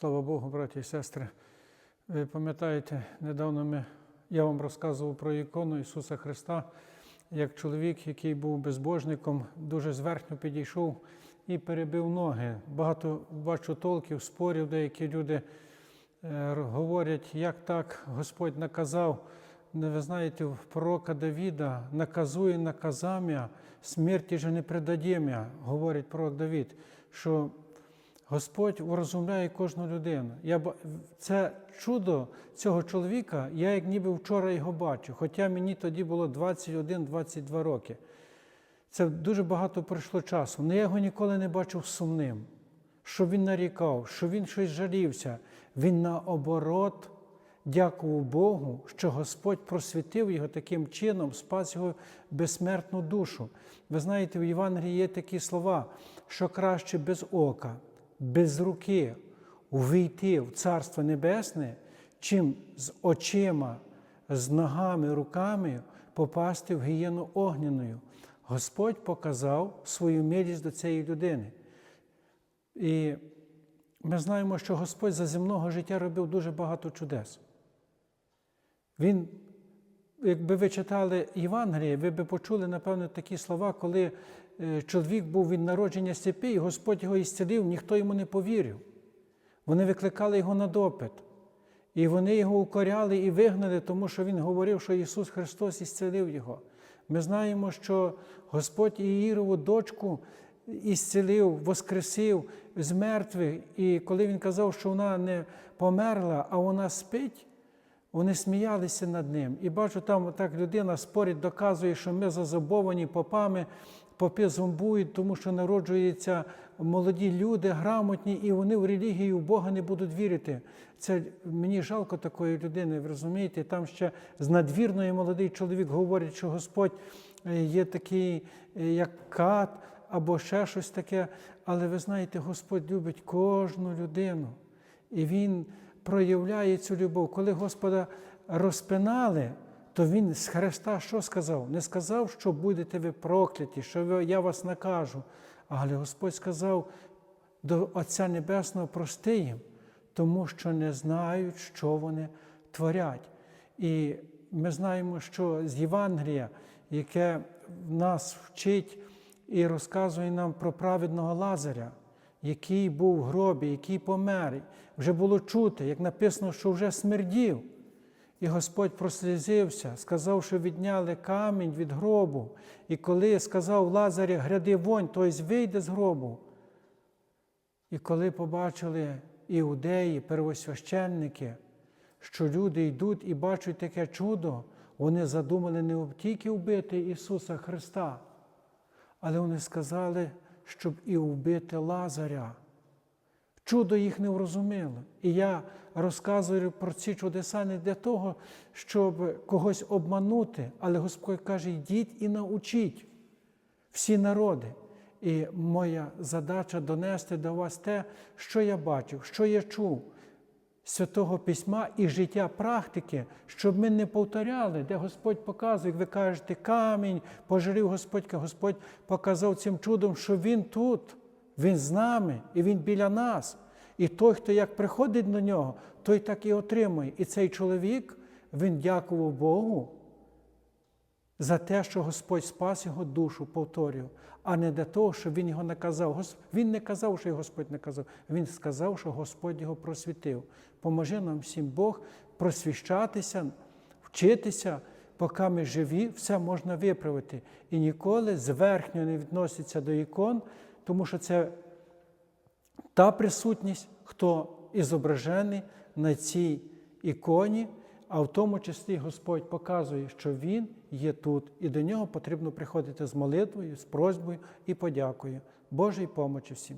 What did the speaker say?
Слава Богу, браті і сестри. Ви пам'ятаєте, недавно ми, я вам розказував про ікону Ісуса Христа, як чоловік, який був безбожником, дуже зверхньо підійшов і перебив ноги. Багато бачу толків, спорів, деякі люди е, говорять, як так Господь наказав. Не ви знаєте, в пророка Давіда наказує наказам'я, смерті же не предадім'я, говорить пророк Давід, що Господь урозумляє кожну людину. Я, це чудо цього чоловіка, я як ніби вчора його бачу, хоча мені тоді було 21-22 роки. Це дуже багато пройшло часу. але я його ніколи не бачив сумним, що він нарікав, що він щось жалівся. Він наоборот дякував Богу, що Господь просвітив його таким чином, спас його безсмертну душу. Ви знаєте, в Євангелії є такі слова, що краще без ока, без руки увійти в Царство Небесне, чим з очима, з ногами, руками попасти в гієну огняною. Господь показав свою милість до цієї людини. І ми знаємо, що Господь за земного життя робив дуже багато чудес. Він, якби ви читали Євангеліє, ви би почули, напевно, такі слова, коли е, чоловік був від народження степі, Господь його ісцелив, ніхто йому не повірив. Вони викликали його на допит. І вони його укоряли і вигнали, тому що він говорив, що Ісус Христос ісцелив його. Ми знаємо, що Господь Іїрову дочку ісцелив, воскресив з мертвих. І коли він казав, що вона не померла, а вона спить, вони сміялися над ним. І бачу, там так людина спорить, доказує, що ми зазобовані попами, попи зомбують, тому що народжуються молоді люди, грамотні, і вони в релігію Бога не будуть вірити. Це мені жалко такої людини, ви розумієте? Там ще з надвірної молодий чоловік говорить, що Господь е, є такий, е, як кат або ще щось таке. Але ви знаєте, Господь любить кожну людину. І Він проявляє цю любов. Коли Господа розпинали, то Він з Христа що сказав? Не сказав, що будете ви прокляті, що я вас накажу. Але Господь сказав до Отця Небесного прости їм, тому що не знають, що вони творять. І ми знаємо, що з Євангелія, яке нас вчить і розказує нам про праведного Лазаря, який був в гробі, який помер, вже було чути, як написано, що вже смердів. І Господь прослізився, сказав, що відняли камінь від гробу. І коли сказав Лазарі, гряди вонь, тобто вийде з гробу. І коли побачили іудеї, первосвященники, що люди йдуть і бачать таке чудо, вони задумали не тільки вбити Ісуса Христа, але вони сказали, щоб і вбити Лазаря. Чудо їх не врозуміло. І я розказую про ці чудеса не для того, щоб когось обманути, але Господь каже, йдіть і научіть всі народи. І моя задача донести до вас те, що я бачив, що я чув Святого Письма і життя практики, щоб ми не повторяли, де Господь показує, як ви кажете, камінь, пожирів Господь, Господь показав цим чудом, що Він тут, Він з нами і Він біля нас. І той, хто як приходить до нього, той так і отримує. І цей чоловік, він дякував Богу за те, що Господь спас його душу, повторюю, а не для того, що Він його наказав. Він не казав, що його Господь наказав. Він сказав, що Господь його просвітив. Поможи нам всім Бог просвіщатися, вчитися, поки ми живі, все можна виправити. І ніколи зверхньо не відноситься до ікон, тому що це та присутність, хто і зображений на цій іконі, а в тому числі Господь показує, що Він є тут, і до нього потрібно приходити з молитвою, з просьбою і подякою. Божої помочі всім.